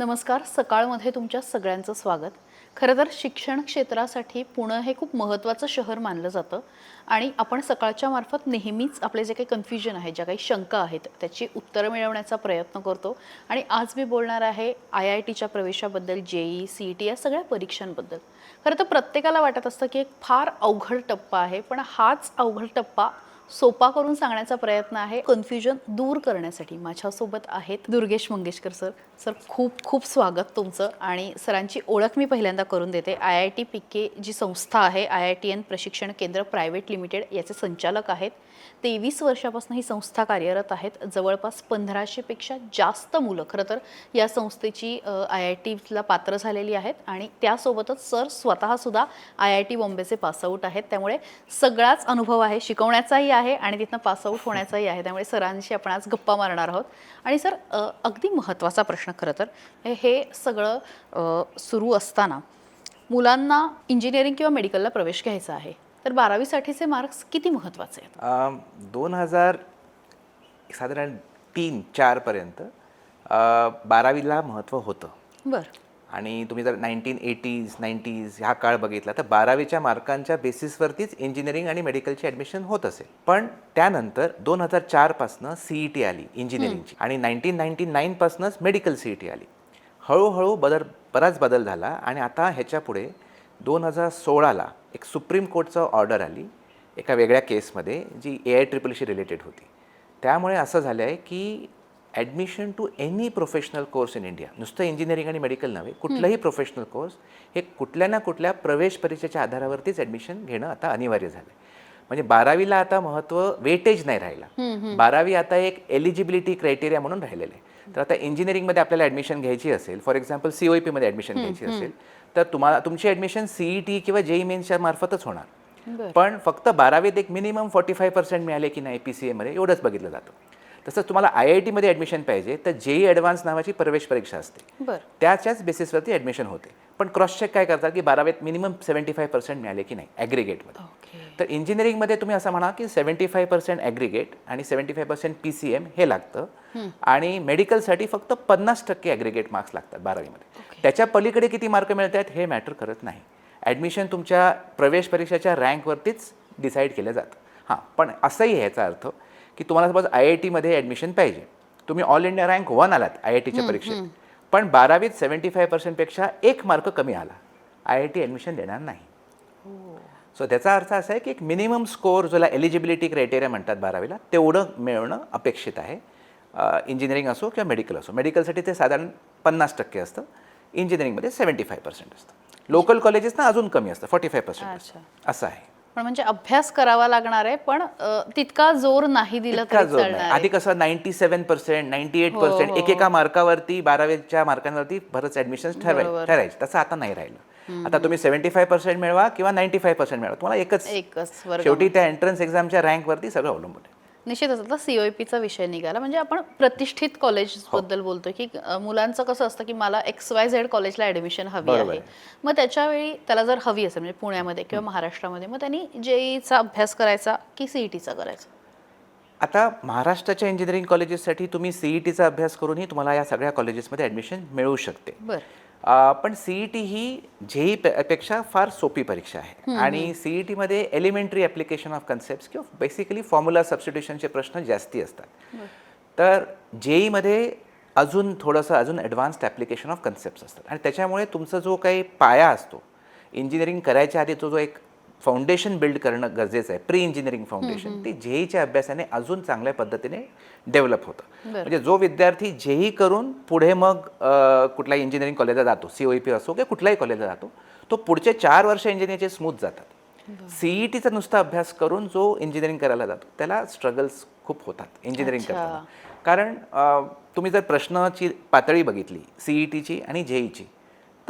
नमस्कार सकाळमध्ये तुमच्या सगळ्यांचं स्वागत. खरं तर शिक्षण क्षेत्रासाठी पुणं हे खूप महत्त्वाचं शहर मानलं जातं आणि आपण सकाळच्या मार्फत नेहमीच आपले जे काही कन्फ्युजन आहे ज्या काही शंका आहेत त्याची उत्तरं मिळवण्याचा प्रयत्न करतो. आणि आज मी बोलणार आहे आय आय टीच्या प्रवेशाबद्दल जेई सी ई टी या सगळ्या परीक्षांबद्दल. खरं तर प्रत्येकाला वाटत असतं की एक फार अवघड टप्पा आहे पण हाच अवघड टप्पा सोपा करून सांगण्याचा प्रयत्न आहे. कन्फ्युजन दूर करण्यासाठी माझ्यासोबत आहेत दुर्गेश मंगेशकर सर सर खूप खूप स्वागत तुमचं आणि सरांची ओळख मी पहिल्यांदा करून देते. आय आय टी पिके जी संस्था आहे आय आय टी एन प्रशिक्षण केंद्र प्रायव्हेट लिमिटेड याचे संचालक आहेत. तेवीस वर्षापासून ही संस्था कार्यरत आहेत. जवळपास पंधराशेपेक्षा जास्त मुलं खरं तर या संस्थेची आय आय टीला पात्र झालेली आहेत आणि त्यासोबतच सर स्वतःसुद्धा आय आय टी बॉम्बेचे पासआउट आहेत. त्यामुळे सगळाच अनुभव आहे. शिकवण्याचाही आहे आणि तिथनं पासआउट होण्याचाही आहे. त्यामुळे सरांशी आपण आज गप्पा मारणार आहोत. आणि सर अगदी महत्त्वाचा प्रश्न खरं तर हे- सगळं सुरू असताना मुलांना इंजिनिअरिंग किंवा मेडिकलला प्रवेश घ्यायचा आहे. तर बारावीसाठीचे मार्क्स किती महत्त्वाचे आहेत? दोन हजार साधारण तीन चारपर्यंत बारावीला महत्त्व होतं. बरं. आणि तुम्ही जर नाईन्टीन एटीज नाईन्टीज ह्या काळ बघितला तर बारावीच्या मार्कांच्या बेसिसवरतीच इंजिनिअरिंग आणि मेडिकलची ॲडमिशन होत असेल. पण त्यानंतर दोन हजार चारपासनं ई टी आली इंजिनिअरिंगची आणि नाईन्टीन नाईन्टी नाईनपासूनच मेडिकल ई टी आली. हळूहळू बदल बराच बदल झाला आणि आता ह्याच्या पुढे दोन हजार सोळाला एक सुप्रीम कोर्टचं ऑर्डर आली एका वेगळ्या केसमध्ये जी ए आय ट्रिपलशी रिलेटेड होती. त्यामुळे असं झालं आहे की admission to any professional course in India नुसतं इंजिनिअरिंग आणि मेडिकल नव्हे कुठलंही प्रोफेशनल कोर्स हे कुठल्या ना कुठल्या प्रवेश परीक्षेच्या आधारावरतीच ॲडमिशन घेणं आता अनिवार्य झालं म्हणजे बारावीला आता महत्त्व वेटेज नाही राहिला. बारावी आता एक एलिजिबिलिटी क्रायटेरिया म्हणून राहिलेलं आहे. तर आता इंजिनिअरिंगमध्ये आपल्याला ॲडमिशन घ्यायची असेल फॉर एक्झाम्पल सी ओ पीमध्ये ॲडमिशन घ्यायची असेल तर तुम्हाला तुमची ॲडमिशन सीई टी किंवा जेई मेन्सच्या मार्फतच होणार. पण फक्त बारावीत एक मिनिमम फॉर्टी फाय पर्सेंट मिळाले की नाही पी सी एमध्ये एवढंच बघितलं जातं. तसंच तुम्हाला आय आय टीमध्ये ॲडमिशन पाहिजे तर जेई ॲडव्हान्स नावाची प्रवेश परीक्षा असते. बरं. त्याच्याच बेसिसवरती ॲडमिशन होते. पण क्रॉस चेक काय करतात की बारावीत मिनिमम सेवन्टी फाय पर्सेंट मिळाले की नाही ॲग्रिगेटमध्ये तर इंजिनिअरिंगमध्ये तुम्ही असं म्हणा की सेवन्टी फाय पर्सेंट ॲग्रिगेट आणि seventy five percent P C M हे लागतं. आणि मेडिकलसाठी फक्त पन्नास टक्के ॲग्रिगेट मार्क्स लागतात बारावीमध्ये. त्याच्या पलीकडे किती मार्क मिळत आहेत हे मॅटर करत नाही. ॲडमिशन तुमच्या प्रवेश परीक्षेच्या रँकवरतीच डिसाईड केलं जातं. हां पण असंही आहे याचा अर्थ की तुम्हाला सपोज आय आय टीमध्ये ॲडमिशन पाहिजे. तुम्ही ऑल इंडिया रँक वन आलात आय आय टीच्या परीक्षेत. पण बारावीत सेवन्टी फाय पर्सेंटपेक्षा एक मार्क कमी आला. आय आय टी ॲडमिशन देणार नाही. सो त्याचा अर्थ असा आहे की एक मिनिमम स्कोअर ज्याला एलिजिबिलिटी क्रायटेरिया म्हणतात बारावीला तेवढं मिळवणं अपेक्षित आहे. इंजिनिअरिंग असो किंवा मेडिकल असो. मेडिकलसाठी ते साधारण पन्नास टक्के असतं. इंजिनिअरिंगमध्ये सेवन्टी फाय पर्सेंट असतं. लोकल कॉलेजेसना अजून कमी असतं फॉर्टी फाय पर्सेंट असं आहे. पण म्हणजे अभ्यास करावा लागणार आहे पण तितका जोर नाही दिला तरी आधी. कसं ninety seven percent ninety eight percent एकेका मार्कावरती बारावीच्या मार्कांवरती बरंच ऍडमिशन. ठरायचे तसं आता नाही राहिलं. आता तुम्ही सेव्हन्टी फाय पर्सेंट मिळवा किंवा नाईन्टी फाय पर्सेंट मिळवा. तुम्हाला एकच शेवटी त्या एंट्रन्स एक्झामच्या रँकवरती सगळं अवलंबून आहे. निश्चितच आता सीओपीचा विषय निघाला. म्हणजे आपण प्रतिष्ठित कॉलेज हो. बद्दल बोलतोय की अ, मुलांचं कसं असतं की मला एक्स वाय झेड कॉलेजला ऍडमिशन हवी बरोबर आहे. मग त्याच्यावेळी त्याला जर हवी असेल म्हणजे पुण्यामध्ये किंवा महाराष्ट्रामध्ये मग त्यांनी जेईचा अभ्यास करायचा की सीईटीचा करायचा? आता महाराष्ट्राच्या इंजिनिअरिंग कॉलेजेससाठी तुम्ही सीई टीचा अभ्यास करूनही तुम्हाला या सगळ्या कॉलेजेसमध्ये ॲडमिशन मिळू शकते. बरं. पण सीई टी ही जेई पेक्षा फार सोपी परीक्षा आहे. आणि सीई टीमध्ये एलिमेंटरी ॲप्लिकेशन ऑफ कन्सेप्ट किंवा बेसिकली फॉर्म्युला सबस्टिट्यूशनचे प्रश्न जास्ती असतात. तर जेईमध्ये अजून थोडंसं अजून ॲडव्हान्स्ड ॲप्लिकेशन ऑफ कन्सेप्ट असतात. आणि त्याच्यामुळे तुमचा जो काही पाया असतो इंजिनिअरिंग करायच्या आधी तो जो एक फाउंडेशन बिल्ड करणं गरजेचं आहे. प्री इंजिनिअरिंग फाउंडेशन ते जेईच्या अभ्यासाने अजून चांगल्या पद्धतीने डेव्हलप होतं. म्हणजे जो विद्यार्थी जेई करून पुढे मग कुठल्याही इंजिनिअरिंग कॉलेजला जातो सीओ पी असो किंवा कुठल्याही कॉलेजला जातो तो पुढचे चार वर्ष इंजिनिअरिंगचे स्मूथ जातात. सीईटीचा नुसता अभ्यास करून जो इंजिनिअरिंग करायला जातो त्याला स्ट्रगल्स खूप होतात इंजिनिअरिंग. करताना. कारण तुम्ही जर प्रश्नाची पातळी बघितली सीईटीची आणि जेईची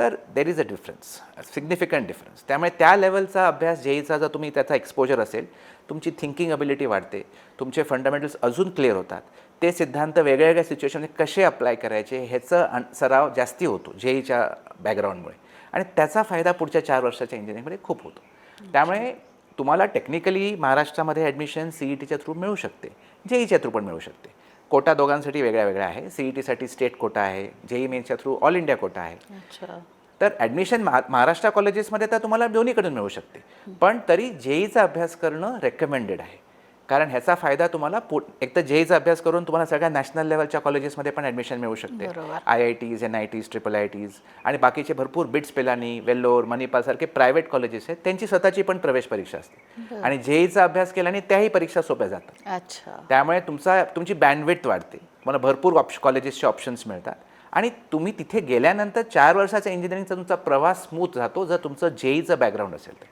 तर there is a difference significant difference त्यामुळे त्या लेवलचा अभ्यास जेईचा जर तुम्ही त्याचा एक्सपोजर असेल तुमची थिंकिंग अबिलिटी वाढते तुमचे फंडामेंटल्स अजून क्लिअर होतात ते सिद्धांत वेगळ्या वेगळ्या सिच्युएशनमध्ये कसे अप्लाय करायचे ह्याचं सराव जास्ती होतो जेईच्या बॅकग्राऊंडमुळे आणि त्याचा फायदा पुढच्या चार वर्षाच्या इंजिनिअरिंगमध्ये खूप होतो. त्यामुळे तुम्हाला टेक्निकली महाराष्ट्रामध्ये ॲडमिशन सी ई टीच्या थ्रू मिळू शकते जेईच्या थ्रू पण मिळू शकते. कोटा दोघांसाठी वेगळ्या वेगळ्या आहे. सी ई टीसाठी स्टेट कोटा आहे. जेई मेन्सच्या थ्रू ऑल इंडिया कोटा आहे. तर ॲडमिशन महा महाराष्ट्र कॉलेजेसमध्ये तर तुम्हाला दोन्हीकडून मिळू शकते. पण तरी जेईचा अभ्यास करणं रेकमेंडेड आहे. कारण ह्याचा फायदा तुम्हाला पु एक तर जेईचा अभ्यास करून तुम्हाला सगळ्या नॅशनल लेवलच्या कॉलेजेसमध्ये पण ॲडमिशन मिळू शकते. I I Ts N I Ts triple I Ts आणि बाकीचे भरपूर बिट्स पेलानी वेल्लोर मणिपाल सारखे प्रायव्हेट कॉलेजेस आहेत त्यांची स्वतःची पण प्रवेश परीक्षा असते. आणि जेईचा अभ्यास केल्याने त्याही परीक्षा सोप्या जातात. अच्छा. त्यामुळे तुमचा तुमची बँडविड्थ वाढते. तुम्हाला भरपूर ऑप्श कॉलेजेसचे ऑप्शन्स मिळतात. आणि तुम्ही तिथे गेल्यानंतर चार वर्षाचा इंजिनिअरिंगचा तुमचा प्रवास स्मूथ जातो जर तुमचं जेईचं बॅकग्राऊंड असेल तर.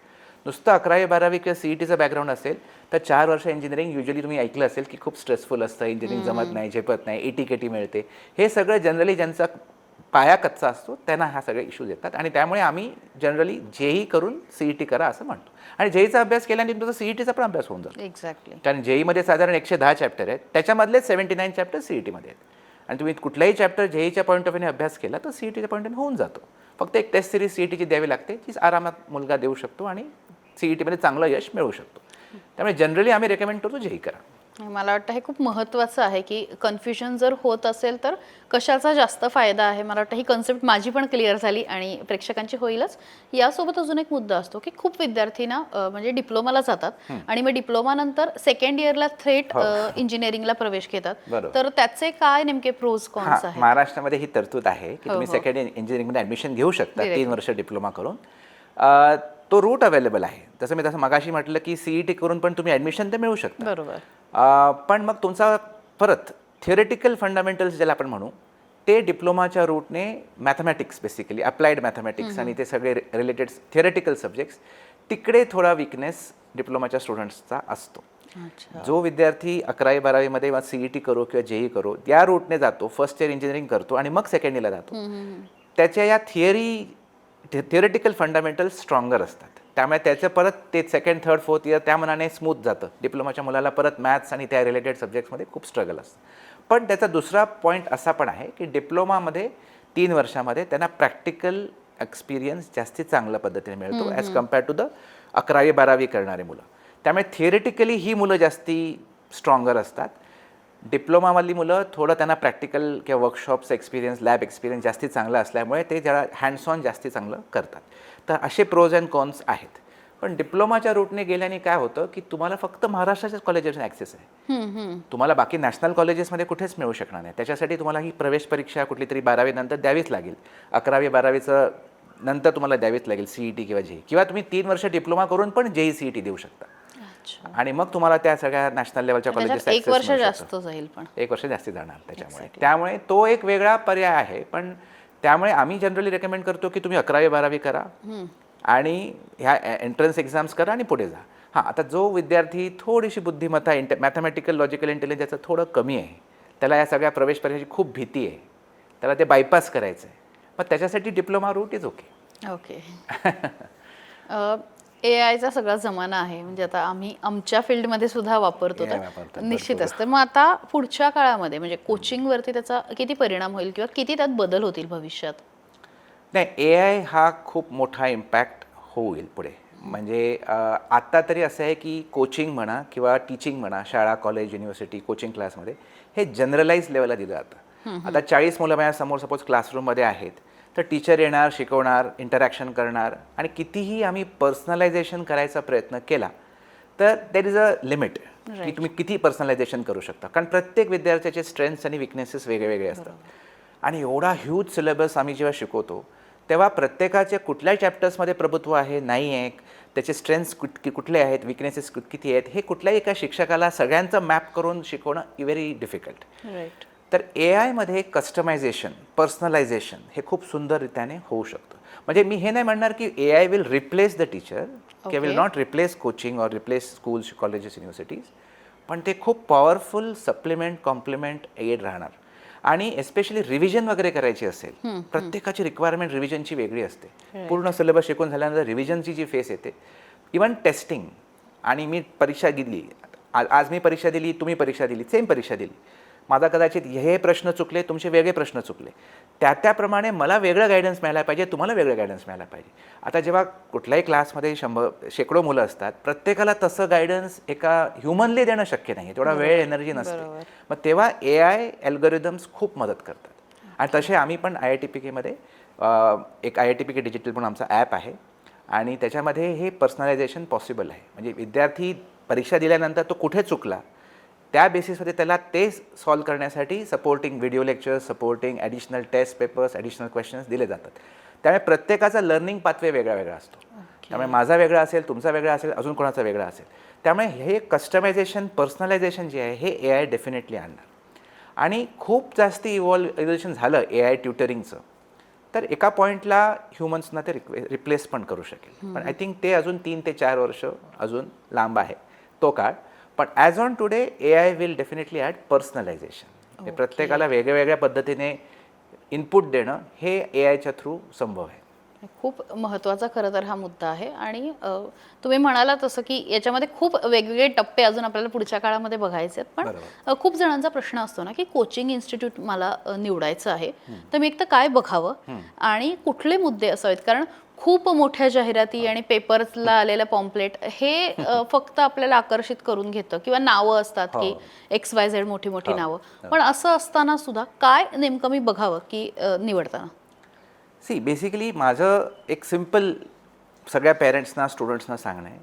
नुसतं अकरावी बारावी किंवा सी ई टीचं बॅकग्राऊंड असेल तर चार वर्ष इंजिनिअरिंग युजली तुम्ही ऐकलं असेल की खूप स्ट्रेसफुल असतं इंजिनिअरिंग जमत नाही झेपत नाही एटी केटी मिळते. हे सगळं जनरली ज्यांचा पाया कच्चा असतो त्यांना हा सगळे इश्यूज येतात. आणि त्यामुळे आम्ही जनरली जेई करून सीई टी करा असं म्हणतो. आणि जेईचा अभ्यास केल्याने तुमचा सीई टीचा पण अभ्यास होऊन जातो. एक्झॅक्टली कारण जेईमध्ये साधारण एकशे दहा चॅप्टर आहेत त्याच्यामधले seventy nine chapter C E टीमध्ये आहेत. आणि तुम्ही कुठलाही चॅप्टर जेईच्या पॉईंट ऑफ व्ह्यूने अभ्यास केला तर सी ई टीच्या पॉईंट ऑफ होऊन जातो. फक्त एक टेस्ट सिरीज सी ई टीची द्यावी लागते तीच आरामात मुलगा देऊ शकतो आणि सी ई टीमध्ये चांगलं यश मिळवू शकतो. त्यामुळे जनरली आम्ही रेकमेंड करतो जेही करा. मला वाटतं हे खूप महत्त्वाचं आहे की कन्फ्युजन जर होत असेल तर कशाचा जास्त फायदा आहे? मला वाटतं ही कन्सेप्ट माझी पण क्लिअर झाली आणि प्रेक्षकांची होईलच. यासोबत अजून एक मुद्दा असतो की खूप विद्यार्थी ना म्हणजे डिप्लोमाला जातात आणि मग डिप्लोमा नंतर सेकंड इयरला थेट इंजिनिअरिंगला प्रवेश घेतात. तर त्याचे काय नेमके प्रोज कॉन्स आहेत? महाराष्ट्रामध्ये ही तरतूद आहे की हो, तुम्ही. सेकंड इंजिनिअरिंगमध्ये ॲडमिशन घेऊ शकता. तीन वर्ष डिप्लोमा करून. तो रूट अवेलेबल आहे. जसं मी तसं मगाशी म्हटलं की सीई टी करून पण तुम्ही ॲडमिशन तर मिळू शकता. बरोबर. पण मग तुमचा परत थिअरेटिकल फंडामेंटल्स ज्याला आपण म्हणू ते डिप्लोमाच्या रूटने मॅथमॅटिक्स बेसिकली अप्लाइड मॅथमॅटिक्स आणि ते सगळे रिलेटेड थिअरेटिकल सब्जेक्ट्स तिकडे थोडा विकनेस डिप्लोमाच्या स्टुडंट्सचा असतो. जो विद्यार्थी अकरावी बारावीमध्ये किंवा सीई टी करो किंवा जेई करो त्या रूटने जातो फर्स्ट इयर इंजिनिअरिंग करतो आणि मग सेकंड इयरला जातो. त्याच्या या थिअरी थिअरेटिकल फंडामेंटल्स स्ट्रॉंगर असतात. त्यामुळे त्याचं परत ते सेकंड थर्ड फोर्थ इयर त्या मनाने स्मूथ जातं. डिप्लोमाच्या मुलाला परत मॅथ्स आणि त्या रिलेटेड सब्जेक्ट्समध्ये खूप स्ट्रगल असतं. पण त्याचा दुसरा पॉईंट असा पण आहे की डिप्लोमामध्ये तीन वर्षामध्ये त्यांना प्रॅक्टिकल एक्सपिरियन्स जास्ती चांगल्या पद्धतीने मिळतो ॲज कंपेअर टू द अकरावी बारावी करणारे मुलं. त्यामुळे थिअरेटिकली ही मुलं जास्ती स्ट्रॉंगर असतात. डिप्लोमामधली मुलं थोडं त्यांना प्रॅक्टिकल किंवा वर्कशॉप्स एक्सपिरियन्स लॅब एक्सपिरियन्स जास्ती चांगला असल्यामुळे ते जरा हँड्स ऑन जास्ती चांगलं करतात. तर असे प्रोज अँड कॉन्स आहेत. पण डिप्लोमाच्या रूटने गेल्याने काय होतं की तुम्हाला फक्त महाराष्ट्राच्याच कॉलेजेस ॲक्सेस आहे. तुम्हाला बाकी नॅशनल कॉलेजेसमध्ये कुठेच मिळू शकणार नाही. त्याच्यासाठी तुम्हाला ही प्रवेश परीक्षा कुठली तरी बारावी नंतर द्यावीच लागेल. अकरावी बारावीचं नंतर तुम्हाला द्यावीच लागेल सीई टी किंवा जेई किंवा तुम्ही तीन वर्ष डिप्लोमा करून पण जेई सीई टी देऊ शकता. आणि मग तुम्हाला त्या सगळ्या नॅशनल लेवलच्या कॉलेजेस एक वर्ष जास्त जाईल पण. एक वर्ष जास्ती जाणार त्याच्यामुळे. त्यामुळे तो एक वेगळा पर्याय आहे पण त्यामुळे आम्ही जनरली रेकमेंड करतो की तुम्ही अकरावी बारावी करा. आणि ह्या एंट्रन्स एक्झाम्स करा आणि पुढे जा. हां आता जो विद्यार्थी थोडीशी बुद्धिमत्ता इंट मॅथमॅटिकल लॉजिकल इंटेलिजन्सचं थोडं कमी आहे त्याला या सगळ्या प्रवेश परीक्षेची खूप भीती आहे त्याला ते बायपास करायचं आहे मग त्याच्यासाठी diploma route is okay okay A आयचा सगळा जमाना आहे. म्हणजे आता आम्ही आमच्या फील्डमध्ये सुद्धा वापरतो AI तर वापरतात, निश्चितच. तर मग आता पुढच्या काळामध्ये म्हणजे कोचिंगवरती त्याचा किती परिणाम होईल किंवा किती त्यात बदल होतील भविष्यात? नाही ए आय हा खूप मोठा इम्पॅक्ट होईल पुढे. म्हणजे अं, आत्ता तरी असं आहे की कोचिंग म्हणा किंवा टीचिंग म्हणा शाळा कॉलेज युनिव्हर्सिटी कोचिंग क्लासमध्ये हे जनरलाइज लेवलला दिलं जातं. आता चाळीस मुलं माझ्यासमोर सपोज क्लासरूममध्ये आहेत. तर टीचर येणार शिकवणार इंटरॅक्शन करणार आणि कितीही आम्ही पर्सनलायझेशन करायचा प्रयत्न केला तर देर इज अ लिमिट की तुम्ही किती पर्सनलायझेशन करू शकता. कारण प्रत्येक विद्यार्थ्याचे स्ट्रेंथ्स आणि विकनेसेस वेगळे वेगळे असतात आणि एवढा ह्यूज सिलेबस आम्ही जेव्हा शिकवतो तेव्हा प्रत्येकाच्या कुठल्या चॅप्टर्समध्ये प्रभुत्व आहे नाही आहे त्याचे स्ट्रेंथ्स कुठ कुठले आहेत विकनेसेस किती आहेत हे कुठल्याही एका शिक्षकाला सगळ्यांचं मॅप करून शिकवणं व्हेरी डिफिकल्ट राईट तर ए आयमध्ये कस्टमायझेशन पर्सनलायझेशन हे खूप सुंदररित्याने होऊ शकतं. म्हणजे मी हे नाही म्हणणार की A I will replace the teacher K will. Not replace coaching or replace schools colleges universities पण ते खूप पॉवरफुल सप्लिमेंट कॉम्प्लिमेंट एड राहणार. आणि एस्पेशली रिव्हिजन वगैरे करायची असेल प्रत्येकाची रिक्वायरमेंट रिव्हिजनची वेगळी असते. पूर्ण सिलेबस शिकून झाल्यानंतर रिव्हिजनची जी फेस येते इवन टेस्टिंग आणि मी परीक्षा दिली आज मी परीक्षा दिली तुम्ही परीक्षा दिली सेम परीक्षा दिली. माझा कदाचित हे प्रश्न चुकले तुमचे वेगळे प्रश्न चुकले. त्या त्याप्रमाणे मला वेगळं गायडन्स मिळायला पाहिजे तुम्हाला वेगळं गायडन्स मिळायला पाहिजे. आता जेव्हा कुठल्याही क्लासमध्ये शंभर शेकडो मुलं असतात प्रत्येकाला तसं गायडन्स एका ह्युमनली देणं शक्य नाही तेवढा वेळ एनर्जी नसते. मग तेव्हा ए आय अल्गोरिदम्स खूप मदत करतात. आणि तसे आम्ही पण आय आय टी पी केमध्ये एक I I T P K digital म्हणून आमचा ॲप आहे. आणि त्याच्यामध्ये हे पर्सनलायझेशन पॉसिबल आहे. म्हणजे विद्यार्थी परीक्षा दिल्यानंतर तो कुठे चुकला त्या बेसिसमध्ये त्याला ते सॉल्व करण्यासाठी supporting video lectures supporting additional test papers additional questions दिले जातात. त्यामुळे प्रत्येकाचा लर्निंग पाथवे वेगळा वेगळा असतो. त्यामुळे माझा वेगळा असेल तुमचा वेगळा असेल अजून कोणाचा वेगळा असेल. त्यामुळे हे कस्टमायझेशन पर्सनलायझेशन जे आहे हे ए आय डेफिनेटली आणणार. आणि खूप जास्त इव्हॉल्युएशन झालं ए आय ट्युटरिंगचं तर एका पॉईंटला ह्युमन्सना ते रिप्लेस पण करू शकेल. पण आय थिंक ते अजून तीन ते चार वर्ष अजून लांब आहे. तो काळ. पण as on today A I will definitely add personalisation प्रत्येकाला वेगळ्या पद्धतीने इनपुट देणं हे ए आयच्या थ्रू संभव आहे. खूप महत्त्वाचा खरं तर हा मुद्दा आहे. आणि तुम्ही म्हणाला तसं की याच्यामध्ये खूप वेगवेगळे टप्पे अजून आपल्याला पुढच्या काळामध्ये बघायचे आहेत. पण खूप जणांचा प्रश्न असतो ना की कोचिंग इन्स्टिट्यूट मला निवडायचं आहे. तर मी एक तर काय बघावं? आणि कुठले मुद्दे असावेत? कारण खूप मोठ्या जाहिराती आणि पेपर्सला आलेलं पॉम्पलेट हे फक्त आपल्याला आकर्षित करून घेतं किंवा नावं असतात की एक्स वाय झेड मोठी मोठी नावं. पण असं असताना सुद्धा काय नेमकं मी बघावं की निवडताना? सी बेसिकली माझं एक सिंपल सगळ्या पेरेंट्सना स्टुडंट्सना सांगणं आहे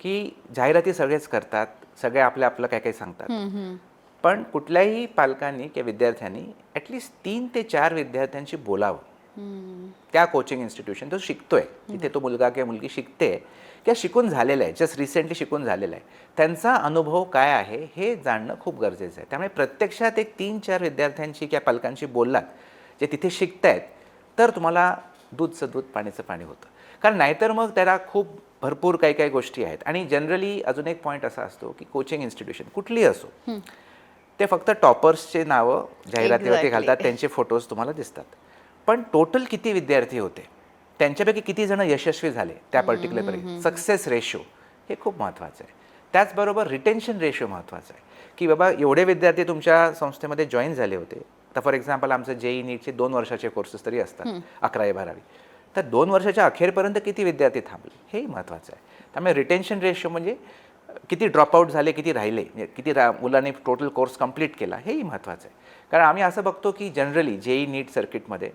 की जाहिराती सगळेच करतात सगळे आपल्या आपलं काय काय सांगतात. पण कुठल्याही पालकांनी किंवा विद्यार्थ्यांनी ॲटलिस्ट तीन ते चार विद्यार्थ्यांशी बोलावं. त्या कोचिंग इन्स्टिट्यूशन तो शिकतोय. तिथे तो मुलगा किंवा मुलगी शिकते किंवा शिकून झालेला आहे जस्ट रिसेंटली शिकून झालेला आहे त्यांचा अनुभव काय आहे हे जाणणं खूप गरजेचं आहे. त्यामुळे प्रत्यक्षात एक तीन चार विद्यार्थ्यांशी किंवा पालकांशी बोललात जे तिथे शिकतायत तर तुम्हाला दूधचं दूध पाणीचं पाणी होतं. कारण नाहीतर मग त्याला खूप भरपूर काही काही गोष्टी आहेत. आणि जनरली अजून एक पॉईंट असा असतो की कोचिंग इन्स्टिट्यूशन कुठलीही असो ते फक्त टॉपर्सचे नावं जाहिरातीवरती. घालतात त्यांचे फोटोज तुम्हाला दिसतात. पण टोटल किती विद्यार्थी होते? त्यांच्यापैकी किती जण यशस्वी झाले त्या पर्टिक्युलर परीक्षेत? सक्सेस रेशो हे खूप महत्त्वाचं आहे. त्याचबरोबर रिटेन्शन रेशो महत्त्वाचं आहे. की बाबा एवढे विद्यार्थी तुमच्या संस्थेमध्ये जॉईन झाले होते. तर फॉर एक्झाम्पल आमचं जेई नीटचे दोन वर्षाचे कोर्सेस तरी असतात. अकरावी बारावी. तर दोन वर्षाच्या अखेरपर्यंत किती विद्यार्थी थांबले? हेही महत्त्वाचं आहे. त्यामुळे रिटेन्शन रेशो म्हणजे किती ड्रॉपआउट झाले किती राहिले किती रा मुलांनी टोटल कोर्स कंप्लीट केला हेही महत्त्वाचं आहे. कारण आम्ही असं बघतो की जनरली जेई नीट सर्किटमध्ये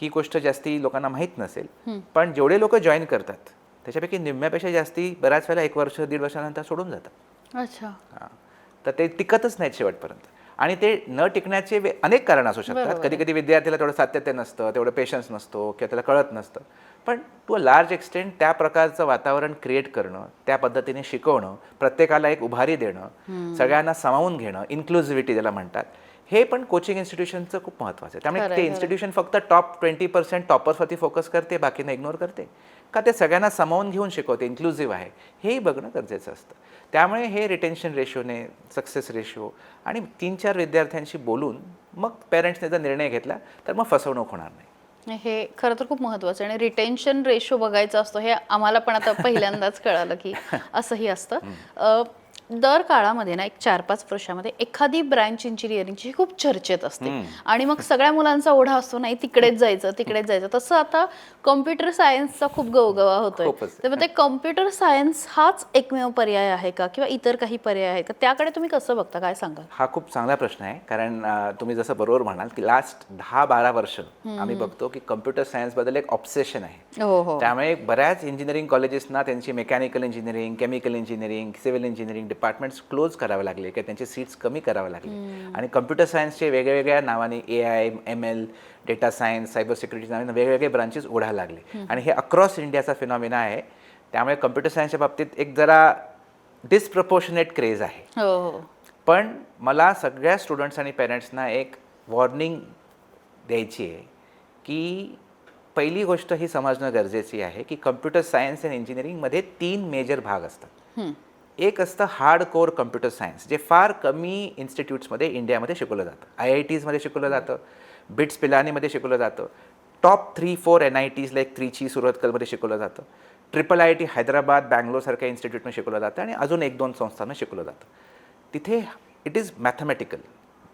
ही गोष्ट जास्ती लोकांना माहीत नसेल. पण जेवढे लोक जॉईन करतात त्याच्यापैकी निम्म्यापेक्षा जास्ती बऱ्याच वेळेला एक वर्ष दीड वर्षानंतर सोडून जातात. अच्छा. हां. तर ते टिकतच नाहीत शेवटपर्यंत. आणि ते न टिकण्याचे अनेक कारण असू शकतात. कधी कधी विद्यार्थ्याला तेवढं सातत्य नसतं तेवढं पेशन्स नसतो किंवा त्याला कळत नसतं. पण टू अ लार्ज एक्सटेंट त्या प्रकारचं वातावरण क्रिएट करणं त्या पद्धतीने शिकवणं प्रत्येकाला एक उभारी देणं सगळ्यांना सामावून घेणं इन्क्लुझिव्हिटी ज्याला म्हणतात हे पण कोचिंग इन्स्टिट्यूशनचं खूप महत्त्वाचं आहे. त्यामुळे ते इन्स्टिट्यूशन फक्त टॉप ट्वेंटी पर्सेंट टॉपर्सवरती फोकस करते बाकींना इग्नोर करते. का ते सगळ्यांना सामावून घेऊन शिकवते इन्क्लुझिव्ह आहे. हेही बघणं गरजेचं असतं. त्यामुळे हे रिटेन्शन रेशोने सक्सेस रेशो आणि तीन चार विद्यार्थ्यांशी बोलून मग पेरेंट्सने जर निर्णय घेतला तर मग फसवणूक होणार नाही. हे खरं तर खूप महत्वाचं आहे आणि रिटेन्शन रेशो बघायचा असतो हे आम्हाला पण आता पहिल्यांदाच कळालं की असंही असतं. दर काळामध्ये ना एक चार पाच वर्षामध्ये एखादी ब्रँच इंजिनिअरिंगची खूप चर्चेत असते. आणि मग सगळ्या मुलांचा ओढा असतो नाही तिकडेच जायचं तिकडेच जायचं. तसं आता कॉम्प्युटर सायन्सचा खूप गवगवा होतोय. तर मग ते कॉम्प्युटर सायन्स हाच एकमेव पर्याय आहे का किंवा इतर काही पर्याय आहेत का? त्याकडे तुम्ही कसं बघता? काय सांगाल? हा खूप चांगला प्रश्न आहे. कारण तुम्ही जसं बरोबर म्हणाल की लास्ट दहा बारा वर्ष आम्ही बघतो की कम्प्युटर सायन्सबद्दल एक ऑब्सेशन आहे. हो हो. त्यामुळे बऱ्याच इंजिनिअरिंग कॉलेजेसना त्यांची mechanical engineering chemical engineering civil engineering departments close करावे लागले किंवा त्यांचे सीट्स कमी करावे लागले. आणि कम्प्युटर सायन्सचे वेगवेगळ्या नावाने A I M L data science cyber security नावाने वेगवेगळे ब्रांचेस उघडायला लागले. आणि हे अक्रॉस इंडियाचा फिनॉमिना आहे. त्यामुळे कम्प्युटर सायन्सच्या बाबतीत एक जरा डिस्प्रपोर्शनेट क्रेज आहे. हो हो. पण मला सगळ्या स्टुडंट्स आणि पेरेंट्सना एक वॉर्निंग द्यायची आहे की पहिली गोष्ट ही समजणं गरजेची आहे की कम्प्युटर सायन्स अँड इंजिनिअरिंगमध्ये तीन मेजर भाग असतात. एक असतं हार्ड कोर कम्प्युटर सायन्स जे फार कमी इन्स्टिट्यूट्समध्ये इंडियामध्ये शिकवलं जातं. आय आय टीजमध्ये शिकवलं जातं. बिट्स पिलानीमध्ये शिकवलं जातं. Top three four N I Ts like Trichy सुरतकलमध्ये शिकवलं जातं. ट्रिपल आय टी हैदराबाद बँगलोरसारख्या इन्स्टिट्यूटमध्ये शिकवलं जातं आणि अजून एक दोन संस्थांना शिकवलं जातं. तिथे it is mathematical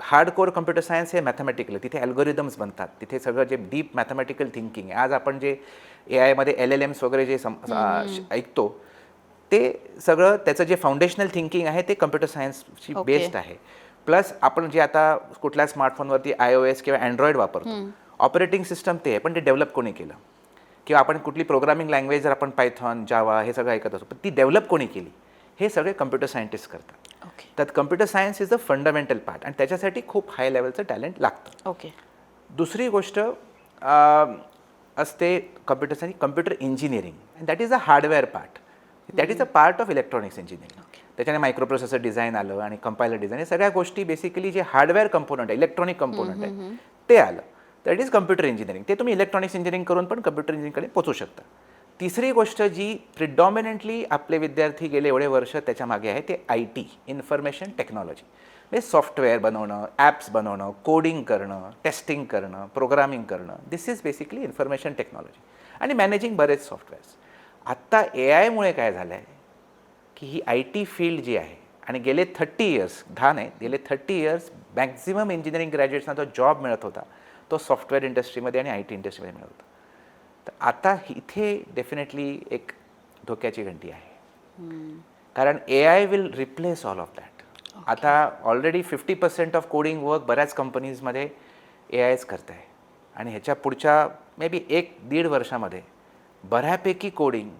hard core computer science हे मॅथमॅटिकल तिथे अल्गोरिदम्स बनतात. तिथे सगळं जे डीप मॅथमॅटिकल थिंकिंग आहे. आज आपण जे ए आयमध्ये एल एल एम्स वगैरे जे सम ऐकतो ते सगळं त्याचं जे फाउंडेशनल थिंकिंग आहे ते कम्प्युटर सायन्सची Okay. बेस्ड आहे. प्लस आपण जे आता कुठल्या स्मार्टफोनवरती आय ओ एस किंवा अँड्रॉइड वापरतो ऑपरेटिंग सिस्टम ते आहे पण ते डेव्हलप कोणी केलं? किंवा आपण कुठली प्रोग्रामिंग लँग्वेज जर आपण पायथॉन जावा हे सगळं ऐकत असतो पण ती डेव्हलप कोणी केली? हे सगळे कम्प्युटर सायंटिस्ट करतात. ओके त्यात computer science is a fundamental part आणि त्याच्यासाठी खूप हाय लेवलचं टॅलेंट लागतं. ओके दुसरी गोष्ट असते computer science computer engineering and that is a hardware part that is a part of electronics engineering त्याच्याने मायक्रोप्रोसेसर डिझाईन आलं आणि कंपायलर डिझाईन हे सगळ्या गोष्टी बेसिकली जे हार्डवेअर कंपोनंट आहे इलेक्ट्रॉनिक कंपोनंट आहे ते आलं. दॅट इज कम्प्युटर इंजिनिअरिंग ते तुम्ही इलेक्ट्रॉनिक्स इंजिनिअरिंग करून पण कम्प्युटर इंजिनिअरिंगकडे पोचू शकता. तिसरी गोष्ट जी प्रिडॉमिनंटली आपले विद्यार्थी गेले एवढे वर्ष त्याच्यामागे आहे ते आय टी इन्फॉर्मेशन टेक्नॉलॉजी म्हणजे सॉफ्टवेअर बनवणं ॲप्स बनवणं कोडिंग करणं टेस्टिंग करणं प्रोग्रामिंग करणं. This is basically information technology आणि मॅनेजिंग बरेच सॉफ्टवेअर्स आत्ता ए आयमुळे काय झालं आहे की ही आय टी फील्ड जी आहे आणि गेले थर्टी इयर्स दहा नाही गेले थर्टी इयर्स मॅक्झिमम इंजिनिअरिंग ग्रॅज्युएट्सना जो जॉब मिळत होता. तो सॉफ्टवेअर इंडस्ट्रीमध्ये आणि आय टी इंडस्ट्रीमध्ये मिळत होता. तर आता इथे डेफिनेटली एक धोक्याची घंटी आहे. कारण A I will replace all of that आता already fifty percent of coding work बऱ्याच कंपनीजमध्ये ए आयच करत आहे आणि ह्याच्या पुढच्या मे बी एक दीड वर्षामध्ये बऱ्यापैकी कोडिंग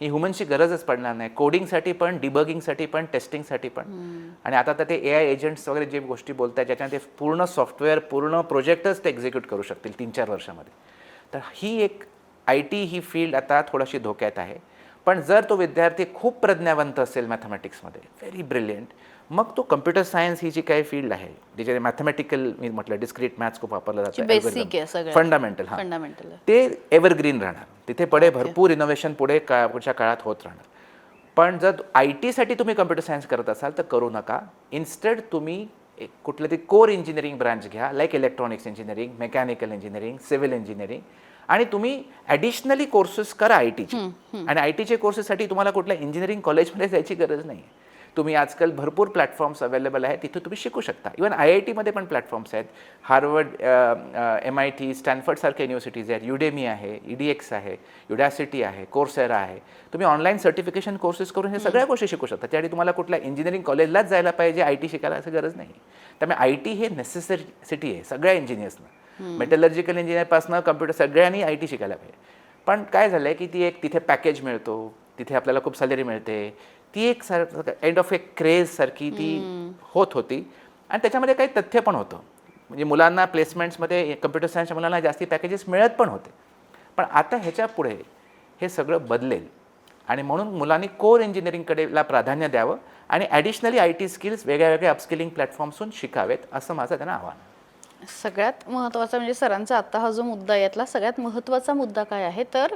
ही ह्युमन्सची गरजच पडणार नाही. कोडिंगसाठी पण डिबगिंगसाठी पण टेस्टिंगसाठी पण. आणि आता तर ते ए आय एजंट्स वगैरे जे गोष्टी बोलत आहेत ज्याच्याने ते पूर्ण सॉफ्टवेअर पूर्ण प्रोजेक्टच ते एक्झिक्यूट करू शकतील तीन चार वर्षामध्ये. तर ही एक आय टी ही फील्ड आता थोडीशी धोक्यात आहे. पण जर तो विद्यार्थी खूप प्रज्ञावंत असेल मॅथमॅटिक्समध्ये व्हेरी ब्रिलियंट मग तो कम्प्युटर सायन्स ही जी काही फील्ड आहे जिथे मॅथमॅटिकल मी म्हटलं डिस्क्रिट मॅथ्स खूप वापरलं जातं. फंडामेंटल हां. फंडामेंटल ते एव्हरग्रीन राहणार. तिथे पुढे भरपूर इनोव्हेशन पुढे का पुढच्या काळात होत राहणार. पण जर आय टीसाठी तुम्ही कम्प्युटर सायन्स करत असाल तर करू नका. इन्स्टेड तुम्ही एक कुठलं तरी कोर इंजिनिअरिंग ब्रांच घ्या like electronics engineering mechanical engineering civil engineering आणि तुम्ही ॲडिशनली कोर्सेस करा आय टीचे आणि आय टीचे कोर्सेससाठी तुम्हाला कुठल्या इंजिनिअरिंग कॉलेजमध्ये जायची गरज नाही तुम्ही आजकाल भरपूर प्लॅटफॉर्म्स अवेलेबल आहेत तिथे तुम्ही शिकू शकता. इवन आय आय टीमध्ये पण प्लॅटफॉर्म्स आहेत. हार्वर्ड एम आय टी स्टॅनफर्डसारख्या युनिव्हर्सिटीज आहेत. युडेमी आहे ई डी एक्स आहे युडॅसिटी आहे कोर्सेरा आहे. तुम्ही ऑनलाईन सर्टिफिकेशन कोर्सेस करून हे सगळ्या गोष्टी शिकू शकता. त्यासाठी तुम्हाला कुठल्या इंजिनिअरिंग कॉलेजलाच जायला पाहिजे. आय टी शिकायला असं गरज नाही. त्यामुळे आय टी हे नेसेसरी आहे सगळ्या इंजिनियर्सना मेटलर्जिकल इंजिनिअरपासून कम्प्युटर सगळ्यांनी आय टी शिकायला पाहिजे. पण काय झालं आहे की ती एक तिथे पॅकेज मिळतो. तिथे आपल्याला खूप सॅलरी मिळते. ती एक सर एंड ऑफ एक क्रेज सारखी ती होत होती. आणि त्याच्यामध्ये काही तथ्य पण होतं. म्हणजे मुलांना प्लेसमेंट्समध्ये कम्प्युटर सायन्सच्या मुलांना जास्ती पॅकेजेस मिळत पण होते. पण आता ह्याच्या पुढे हे सगळं बदलेल. आणि म्हणून मुलांनी कोर इंजिनिअरिंगकडेला प्राधान्य द्यावं. आणि ॲडिशनली आय टी स्किल्स वेगळ्या वेगळ्या अपस्किलिंग प्लॅटफॉर्म्सहून शिकावेत असं माझं त्यांना आव्हान आहे. सगळ्यात महत्त्वाचा म्हणजे सरांचा आत्ता हा जो मुद्दा यातला सगळ्यात महत्त्वाचा मुद्दा काय आहे? तर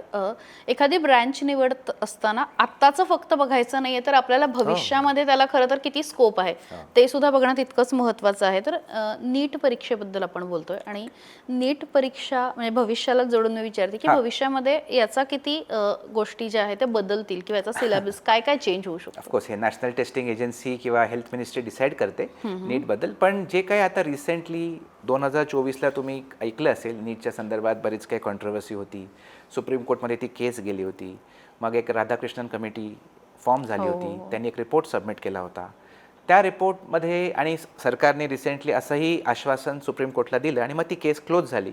एखादी ब्रँच निवडत असताना आत्ताचं फक्त बघायचं नाहीये तर आपल्याला भविष्यामध्ये त्याला खरं तर किती स्कोप आहे? ते सुद्धा बघणं तितकंच महत्त्वाचं आहे. तर नीट परीक्षेबद्दल आपण बोलतोय आणि नीट परीक्षा म्हणजे भविष्याला जोडून मी विचारते की भविष्यामध्ये याचा किती गोष्टी ज्या आहेत त्या बदलतील किंवा याचा सिलेबस काय काय चेंज होऊ शकतो? ऑफकोर्स हे नॅशनल टेस्टिंग एजन्सी किंवा हेल्थ मिनिस्ट्री डिसाईड करते नीटबद्दल पण जे काही आता रिसेंटली दोन हजार चोवीसला तुम्ही ऐकलं असेल नीटच्या संदर्भात बरीच काही कॉन्ट्रोवर्सी होती. सुप्रीम कोर्टमध्ये ती केस गेली होती. मग एक राधाकृष्णन कमिटी फॉर्म झाली होती. त्यांनी एक रिपोर्ट सबमिट केला होता. त्या रिपोर्टमध्ये आणि सरकारने रिसेंटली असंही आश्वासन सुप्रीम कोर्टला दिलं आणि मग ती केस क्लोज झाली.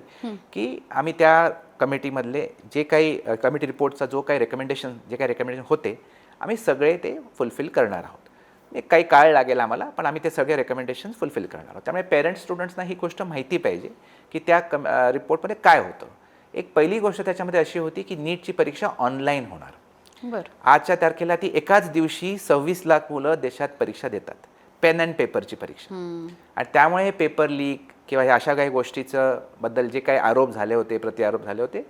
की आम्ही त्या कमिटीमधले जे काही कमिटी रिपोर्टचा जो काही रेकमेंडेशन जे काही रेकमेंडेशन होते आम्ही सगळे ते फुलफिल करणार आहोत. काही काळ लागेल आम्हाला पण आम्ही ते सगळे रेकमेंडेशन फुलफिल करणार आहोत. त्यामुळे पेरेंट्स स्टुडंट्सना ही गोष्ट माहिती पाहिजे की त्या कम रिपोर्टमध्ये काय होतं. एक पहिली गोष्ट त्याच्यामध्ये अशी होती की नीटची परीक्षा ऑनलाईन होणार. बरं. आजच्या तारखेला ती एकाच दिवशी सव्वीस लाख मुलं देशात परीक्षा देतात. पेन अँड पेपरची परीक्षा. आणि त्यामुळे पेपर लीक किंवा ह्या अशा काही गोष्टीचं बद्दल जे काही आरोप झाले होते प्रतिआरोप झाले होते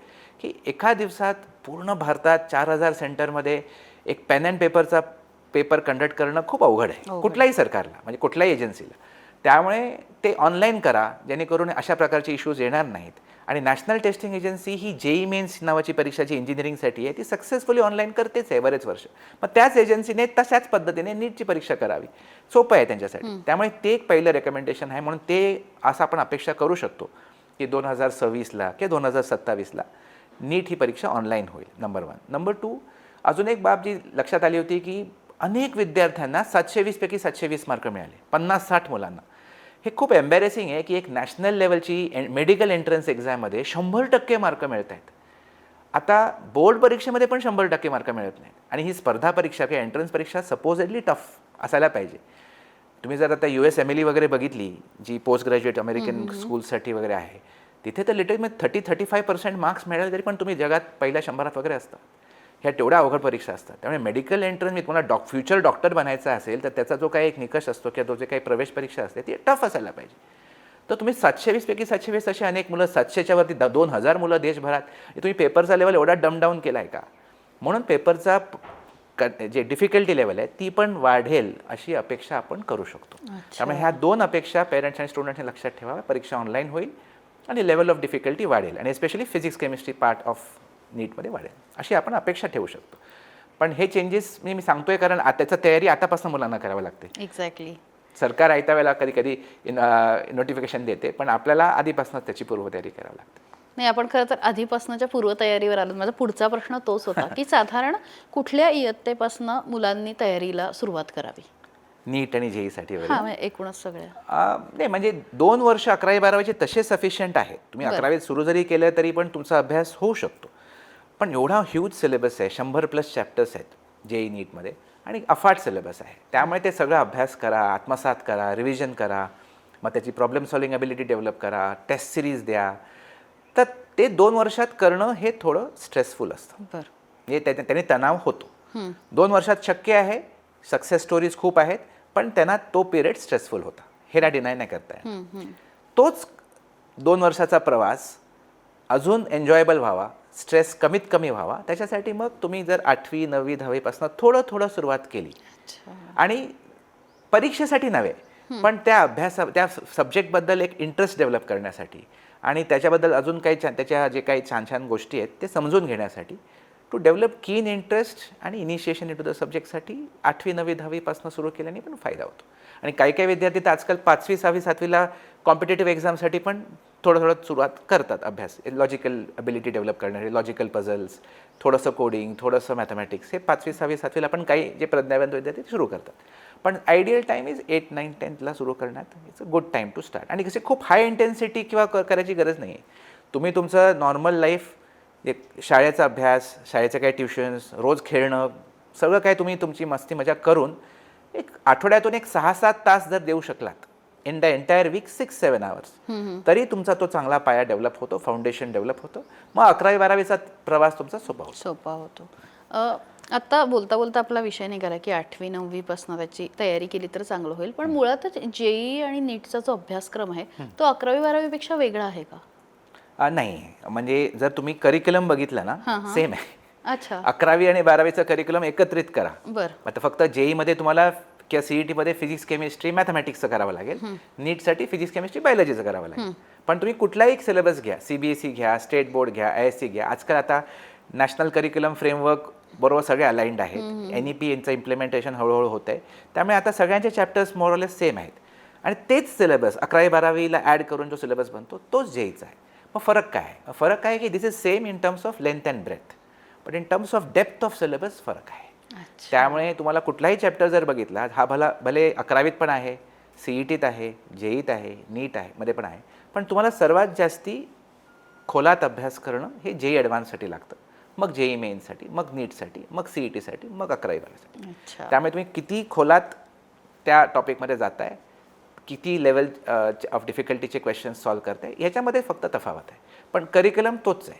की एका दिवसात पूर्ण भारतात चार हजार सेंटरमध्ये एक पेन अँड पेपरचा पेपर कंडक्ट करणं खूप अवघड आहे. कुठल्याही सरकारला म्हणजे कुठल्याही एजन्सीला. त्यामुळे ते ऑनलाईन करा जेणेकरून अशा प्रकारचे इश्यूज येणार नाहीत. आणि नॅशनल टेस्टिंग एजन्सी ही जेई मेन्स नावाची परीक्षा जी इंजिनिअरिंगसाठी आहे ती सक्सेसफुली ऑनलाईन करतेच आहे बरेच वर्ष. मग त्याच एजन्सीने तशाच पद्धतीने नीटची परीक्षा करावी. सोपं आहे त्यांच्यासाठी. त्यामुळे ते एक पहिलं रेकमेंडेशन आहे म्हणून ते असं आपण अपेक्षा करू शकतो की दोन हजार सव्वीसला किंवा दोन हजार सत्तावीसला नीट ही परीक्षा ऑनलाईन होईल नंबर वन नंबर टू अजून एक बाब जी लक्षात आली होती की अनेक विद्यार्थ्यांना सातशे वीसपैकी सातशे वीस मार्क मिळाले. पन्नास साठ मुलांना. हे खूप एम्बॅरेसिंग आहे की एक नॅशनल लेवलची मेडिकल एंट्रन्स एक्झाममध्ये शंभर टक्के मार्क मिळत आहेत आता बोर्ड परीक्षेमध्ये पण शंभर टक्के मार्क मिळत नाहीत. आणि ही स्पर्धा परीक्षा किंवा एंट्रन्स परीक्षा सपोजेडली टफ असायला पाहिजे. तुम्ही जर आता U S M L E वगैरे बघितली जी पोस्ट ग्रॅज्युएट अमेरिकन स्कूलसाठी वगैरे आहे तिथे तर literally thirty thirty five percent marks मिळाले तरी पण तुम्ही जगात पहिल्या शंभरात वगैरे असता. ह्या तेवढ्या अवघड परीक्षा असतात. त्यामुळे मेडिकल एंट्रन्स मी तुम्हाला डॉक फ्युचर डॉक्टर बनायचं असेल तर त्याचा जो काही एक निकष असतो किंवा तो जे काही प्रवेश परीक्षा असते ती टफ असायला पाहिजे. तर तुम्ही सातशे वीसपैकी सातशे वीस अशी अनेक मुलं सातशेच्या वरती द- दोन हजार मुलं देशभरात तुम्ही पेपरचा लेवल एवढा डम डाऊन केला आहे का? म्हणून पेपरचा क- जे डिफिकल्टी लेवल आहे ती पण वाढेल अशी अपेक्षा आपण करू शकतो. त्यामुळे ह्या दोन अपेक्षा पेरेंट्स आणि स्टुडंट्सने लक्षात ठेवाव्या. परीक्षा ऑनलाईन होईल आणि लेवल ऑफ डिफिकल्टी वाढेल. आणि especially physics chemistry part of नीटमध्ये वाढेल. अशी आपण अपेक्षा ठेवू शकतो. पण हे चेंजेस मी मी सांगतोय कारण त्याचा तयारी आतापासून मुलांना करावी लागते. एक्झॅक्टली सरकार आयत्या वेळेला कधी कधी नोटिफिकेशन देते पण आपल्याला आधीपासूनच त्याची पूर्वतयारी करावी लागते. नाही आपण खरं तर आधीपासूनच्या पूर्वतयारीवर आलो. माझा पुढचा प्रश्न तोच होता की साधारण कुठल्या इयत्तेपासून मुलांनी तयारीला सुरुवात करावी? नीट आणि जेईसाठी म्हणजे एकूणच सगळ्या. नाही म्हणजे दोन वर्ष अकरावी बारावीचे तसे सफिशियंट आहेत तुम्ही. अकरावीत सुरू जरी केलं तरी पण तुमचा अभ्यास होऊ शकतो. पण एवढा ह्यूज सिलेबस आहे शंभर प्लस चॅप्टर्स आहेत जेई नीटमध्ये आणि अफाट सिलेबस आहे. त्यामुळे ते सगळं अभ्यास करा आत्मसात करा रिव्हिजन करा. मग त्याची प्रॉब्लेम सॉल्विंग ॲबिलिटी डेव्हलप करा टेस्ट सिरीज द्या. तर ते दोन वर्षात करणं हे थोडं स्ट्रेसफुल असतं. बरं. म्हणजे त्या- त्याने तणाव होतो. दोन वर्षात शक्य आहे सक्सेस स्टोरीज खूप आहेत पण त्यांना तो पिरियड स्ट्रेसफुल होता. हे ना डिनाय नाही करताय. तोच दोन वर्षाचा प्रवास अजून एन्जॉयबल व्हावा स्ट्रेस कमीत कमी व्हावा. त्याच्यासाठी मग तुम्ही जर आठवी नववी दहावीपासून थोडं थोडं सुरुवात केली. आणि परीक्षेसाठी नव्हे पण त्या अभ्यासा त्या सब्जेक्टबद्दल एक इंटरेस्ट डेव्हलप करण्यासाठी आणि त्याच्याबद्दल अजून काही छान त्याच्या जे काही छान छान गोष्टी आहेत ते समजून घेण्यासाठी टू डेव्हलप कीन इंटरेस्ट आणि इनिशिएशन इन टू द सब्जेक्टसाठी आठवी नववी दहावीपासून सुरू केल्याने पण फायदा होतो. आणि काही काही विद्यार्थी तर आजकाल पाचवी सहावी सातवीला कॉम्पिटेटिव्ह एक्झामसाठी पण थोडं थोडं सुरुवात करतात अभ्यास लॉजिकल अबिलिटी डेव्हलप करणारे लॉजिकल पझल्स थोडंसं कोडिंग थोडंसं मॅथमॅटिक्स हे पाचवी सहावी सातवीला पण काही जे प्रज्ञावंत विद्यार्थी ते सुरू करतात. पण ideal time is eight nine टेन्थला सुरू करण्यात it's a good time to start आणि कसे खूप हाय इंटेन्सिटी किंवा क- करायची गरज नाही आहे तुम्ही तुमचं नॉर्मल लाईफ एक शाळेचा अभ्यास शाळेचे काही ट्युशन्स रोज खेळणं सगळं काय तुम्ही तुमची मस्ती मजा करून एक आठवड्यातून एक सहा सात तास जर देऊ शकलात in the entire week six seven hours तरी तुमचा तो चांगला पाया डेव्हलप होतो फाउंडेशन डेव्हलप होतं. मग अकरावी बारावीचा प्रवास तुमचा सोपा होतो. सोपा होतो. आता बोलता बोलता आपला विषय निघाला की आठवी नववी पासून त्याची तयारी केली तर चांगलं होईल. पण मुळातच जेई आणि नीटचा जो अभ्यासक्रम आहे तो अकरावी बारावीपेक्षा वेगळा आहे का? नाही. म्हणजे जर तुम्ही करिक्युलम बघितलं ना. सेम आहे. अच्छा. अकरावी आणि बारावीचं करिक्युलम एकत्रित करा. बरं. आता फक्त जेईमध्ये तुम्हाला किंवा सीईटी मध्ये फिजिक्स केमिस्ट्री मॅथमॅटिक्सचं करावं लागेल. नीटसाठी फिजिक्स केमिस्ट्री बायोलॉजीचं करावं लागेल. पण तुम्ही कुठलाही एक सिलेबस घ्या सीबीएसई घ्या स्टेट बोर्ड घ्या आय एस सी घ्या. आजकाल आता नॅशनल करिक्युलम फ्रेमवर्क बरोबर सगळे अलाइंड आहेत. एन ई पी यांचं इम्प्लिमेंटेशन हळूहळू होत आहे त्यामुळे आता सगळ्यांचे चॅप्टर्स मोरलेस सेम आहेत. आणि तेच सिलेबस अकरावी बारावीला ॲड करून जो सिलेबस बनतो तोच जेईचा आहे. मग फरक काय आहे? फरक काय आहे की this is same in terms of length and breadth but in terms of depth of syllabus फरक आहे. त्यामुळे तुम्हाला कुठलाही चॅप्टर जर बघितला हा भला भले अकरावीत पण आहे सी ई टीत आहे जेईत आहे नीट आहे मध्ये पण आहे पण तुम्हाला सर्वात जास्ती खोलात अभ्यास करणं हे जेई ॲडव्हान्ससाठी लागतं. मग जेई मेन्ससाठी मग नीटसाठी मग सी ई टीसाठी मग अकरावी बारावीसाठी अच्छा. त्यामुळे तुम्ही किती खोलात त्या टॉपिकमध्ये जाताय किती लेवल ऑफ डिफिकल्टीचे क्वेश्चन्स सॉल्व्ह करताय ह्याच्यामध्ये फक्त तफावत आहे. पण करिक्युलम तोच आहे.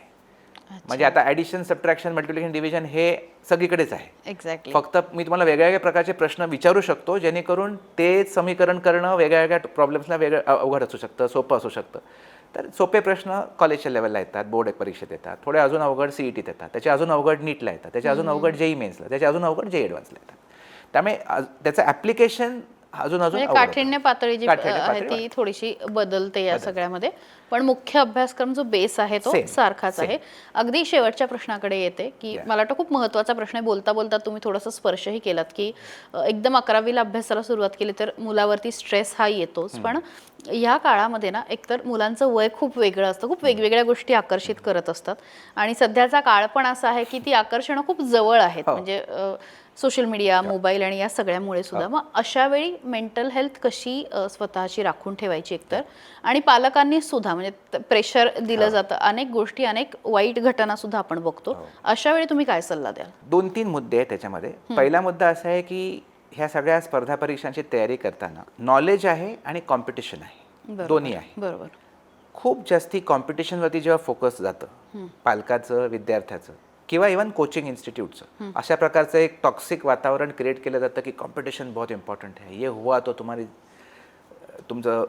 म्हणजे आता ॲडिशन सबट्रॅक्शन मल्टिप्लिकेशन डिव्हिजन हे सगळीकडेच आहे. एक्झॅक्टली फक्त मी तुम्हाला वेगळ्या वेगळ्या प्रकारचे प्रश्न विचारू शकतो जेणेकरून ते समीकरण करणं वेगळ्या वेगळ्या प्रॉब्लेम्सला वेगळं अवघड असू शकतं सोपं असू शकतं. तर सोपे प्रश्न कॉलेजच्या लेवलला येतात बोर्ड परीक्षेत येतात थोडे अजून अवघड सी ई टीत येतात त्याचे अजून अवघड नीटला येतात त्याचे अजून अवघड जेई मेन्सला त्याचे अजून अवघड जे ॲडव्हान्सला येतात. त्यामुळे त्याचं ॲप्लिकेशन अजून अजून म्हणजे अवघड. काठिण्य पातळी जी काठिण्य आहे पातळी ती थोडीशी बदलते या सगळ्यामध्ये. पण मुख्य अभ्यासक्रम जो बेस आहे तो Same, सारखाच आहे. अगदी शेवटच्या प्रश्नाकडे येते की मला वाटतं खूप महत्त्वाचा प्रश्न आहे. बोलता बोलता तुम्ही थोडासा स्पर्शही केलात की अ, एकदम अकरावीला अभ्यासाला सुरुवात केली तर मुलावरती स्ट्रेस हा येतोच. पण ह्या काळामध्ये ना एकतर मुलांचं वय खूप वेगळं असतं. खूप वेगवेगळ्या गोष्टी आकर्षित करत असतात. आणि सध्याचा काळ पण असा आहे की ती आकर्षणं खूप जवळ आहेत. म्हणजे सोशल मीडिया मोबाईल आणि या सगळ्यामुळे सुद्धा. मग अशा वेळी मेंटल हेल्थ कशी स्वतःची राखून ठेवायची एकतर? आणि पालकांनी सुद्धा म्हणजे प्रेशर दिलं जातं. अनेक गोष्टी अनेक वाईट घटना सुद्धा आपण बघतो. अशा वेळी तुम्ही काय सल्ला द्याल? दोन तीन मुद्दे आहेत त्याच्यामध्ये. पहिला मुद्दा असा आहे की ह्या सगळ्या स्पर्धा परीक्षांची तयारी करताना नॉलेज आहे आणि कॉम्पिटिशन आहे. दोन्ही आहे. बरोबर. खूप जास्ती कॉम्पिटिशनवरती जेव्हा फोकस जातं पालकाचं विद्यार्थ्याचं किंवा इवन कोचिंग इन्स्टिट्यूटचं अशा प्रकारचं एक टॉक्सिक वातावरण क्रिएट केलं जातं की कॉम्पिटिशन बहुत इम्पॉर्टंट है ये हुआ तो तुम्हारी तुमचं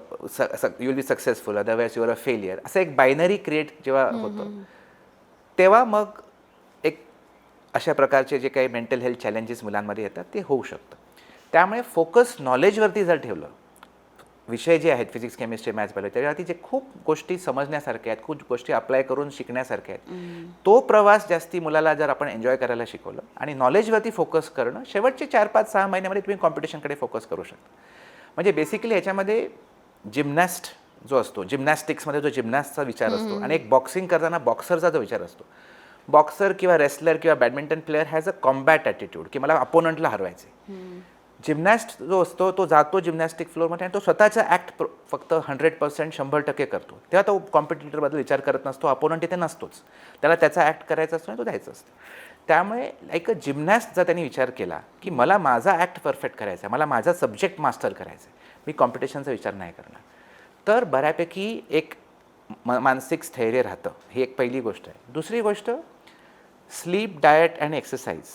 you will be successful otherwise your a failure असं एक बायनरी क्रिएट जेव्हा होतं तेव्हा मग एक अशा प्रकारचे जे काही मेंटल हेल्थ चॅलेंजेस मुलांमध्ये येतात ते होऊ शकतं. त्यामुळे फोकस नॉलेजवरती जर ठेवलं विषय जे आहेत फिजिक्स केमिस्ट्री मॅथ्स बायोलॉजी त्याच्यावरती जे खूप गोष्टी समजण्यासारख्या आहेत खूप गोष्टी अप्लाय करून शिकण्यासारख्या आहेत तो प्रवास जास्ती मुलाला जर आपण एन्जॉय करायला शिकवलं आणि नॉलेजवरती फोकस करणं शेवटचे चार पाच सहा महिन्यामध्ये तुम्ही कॉम्पिटिशनकडे फोकस करू शकता. म्हणजे बेसिकली याच्यामध्ये जिमनॅस्ट जो असतो जिमनॅस्टिक्समध्ये जो जिमनॅस्टचा विचार असतो आणि एक बॉक्सिंग करताना बॉक्सरचा जो विचार असतो. बॉक्सर किंवा रेसलर किंवा badminton player has a combat attitude की मला अपोनंटला हरवायचे जिमनॅस्ट जो असतो तो जातो जिमनॅस्टिक फ्लोअरमध्ये आणि तो स्वतःचा ॲक्ट फक्त हंड्रेड पर्सेंट शंभर टक्के करतो. तेव्हा तो कॉम्पिटिटरबद्दल विचार करत नसतो अपोनंट तिथे नसतोच. त्याला त्याचा ॲक्ट करायचा असतो आणि तो द्यायचा असतो. त्यामुळे लाईक अ जिमनॅस्ट जर त्यांनी विचार केला की मला माझा ॲक्ट परफेक्ट करायचा आहे मला माझा सब्जेक्ट मास्टर करायचा आहे. मी कॉम्पिटिशनचा विचार नाही करणार. तर बऱ्यापैकी एक म मानसिक स्थैर्य राहतं. ही एक पहिली गोष्ट आहे. दुसरी गोष्ट स्लीप डाएट अँड एक्सरसाइज.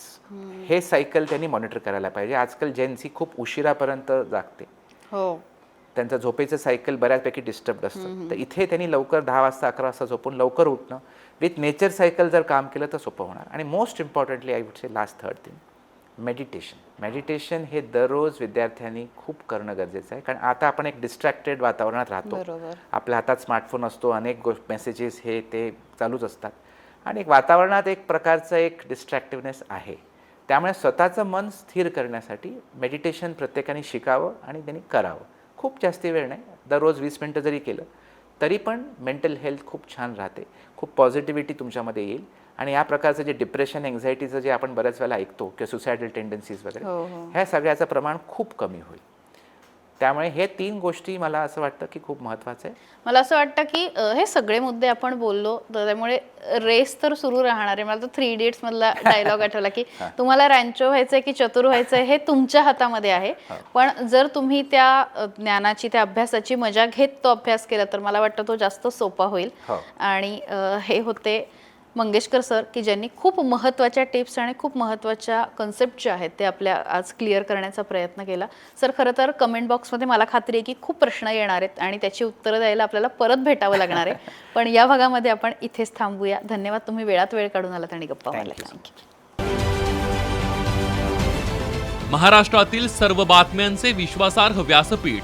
हे सायकल त्यांनी मॉनिटर करायला पाहिजे. आजकाल जेन्सी खूप उशिरापर्यंत जागते. हो. त्यांचं झोपेचं सायकल बऱ्यापैकी डिस्टर्ब असतं. तर इथे त्यांनी लवकर दहा वाजता अकरा वाजता झोपून लवकर उठणं. विथ नेचर सायकल जर काम केलं तर सोपं होणार. आणि most importantly I would say last third thing meditation meditation हे दररोज विद्यार्थ्यांनी खूप करणं गरजेचं आहे. कारण आता आपण एक डिस्ट्रॅक्टेड वातावरणात राहतो. आपल्या हातात स्मार्टफोन असतो. अनेक गो मेसेजेस हे ते चालूच असतात. आणि एक वातावरणात एक प्रकारचं एक डिस्ट्रॅक्टिव्हनेस आहे. त्यामुळे स्वतःचं मन स्थिर करण्यासाठी मेडिटेशन प्रत्येकाने शिकावं आणि त्यांनी करावं. खूप जास्ती वेळ नाही दररोज वीस मिनटं जरी केलं तरी पण मेंटल हेल्थ खूप छान राहते. खूप पॉझिटिव्हिटी तुमच्यामध्ये येईल. आणि या प्रकारचं जे डिप्रेशन एन्झायटीचं जे आपण बऱ्याच वेळेला ऐकतो किंवा सुसायडल टेंडन्सीज वगैरे हो, हो. ह्या सगळ्याचं प्रमाण खूप कमी होईल. त्यामुळे हे तीन गोष्टी मला असं वाटतं की खूप महत्त्वाचं आहे. मला असं वाटतं की हे सगळे मुद्दे आपण बोललो तर त्यामुळे रेस तर सुरू राहणार आहे. मला तर थ्री इडियट्स मधला डायलॉग आठवला की तुम्हाला रॅन्चो व्हायचंय की चतुर व्हायचंय हे तुमच्या हातामध्ये आहे. पण जर तुम्ही त्या ज्ञानाची त्या अभ्यासाची मजा घेत तो अभ्यास केला तर मला वाटतं तो जास्त सोपा होईल. हो. आणि हे होते मंगेशकर सर की ज्यांनी खूप महत्त्वाच्या टिप्स आणि खूप महत्त्वाच्या कन्सेप्ट ज्या आहेत ते आपल्या आज क्लिअर करण्याचा प्रयत्न केला. सर खरं तर कमेंट बॉक्समध्ये मला खात्री आहे की खूप प्रश्न येणार आहेत आणि त्याची उत्तरं द्यायला आपल्याला परत भेटावं लागणार आहे. पण या भागामध्ये आपण इथेच थांबूया. धन्यवाद तुम्ही वेळात वेळ काढून आलात आणि गप्पा. थँक्यू महाराष्ट्रातील सर्व बातम्यांचे विश्वासार्ह व्यासपीठ